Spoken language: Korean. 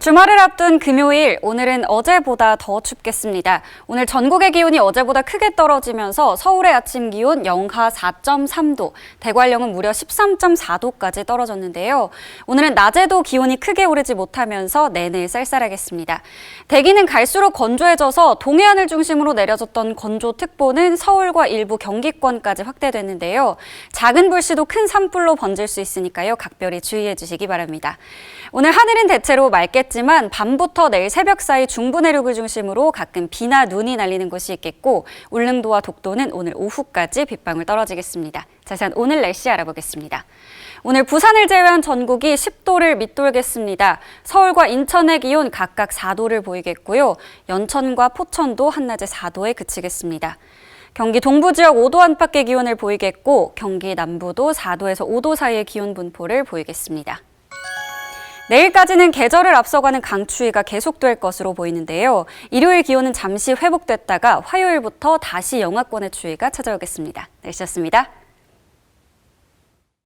주말을 앞둔 금요일, 오늘은 어제보다 더 춥겠습니다. 오늘 전국의 기온이 어제보다 크게 떨어지면서 서울의 아침 기온 영하 4.3도, 대관령은 무려 13.4도까지 떨어졌는데요. 오늘은 낮에도 기온이 크게 오르지 못하면서 내내 쌀쌀하겠습니다. 대기는 갈수록 건조해져서 동해안을 중심으로 내려졌던 건조특보는 서울과 일부 경기권까지 확대됐는데요. 작은 불씨도 큰 산불로 번질 수 있으니까요. 각별히 주의해 주시기 바랍니다. 오늘 하늘은 대체로 맑 겠지만 밤부터 내일 새벽 사이 중부 내륙을 중심으로 가끔 비나 눈이 날리는 곳이 있겠고 울릉도와 독도는 오늘 오후까지 빗방울 떨어지겠습니다. 자세한 오늘 날씨 알아보겠습니다. 오늘 부산을 제외한 전국이 10도를 밑돌겠습니다. 서울과 인천의 기온 각각 4도를 보이겠고요. 연천과 포천도 한낮에 4도에 그치겠습니다. 경기 동부 지역 5도 안팎의 기온을 보이겠고 경기 남부도 4도에서 5도 사이의 기온 분포를 보이겠습니다. 내일까지는 계절을 앞서가는 강추위가 계속될 것으로 보이는데요. 일요일 기온은 잠시 회복됐다가 화요일부터 다시 영하권의 추위가 찾아오겠습니다. 날씨였습니다.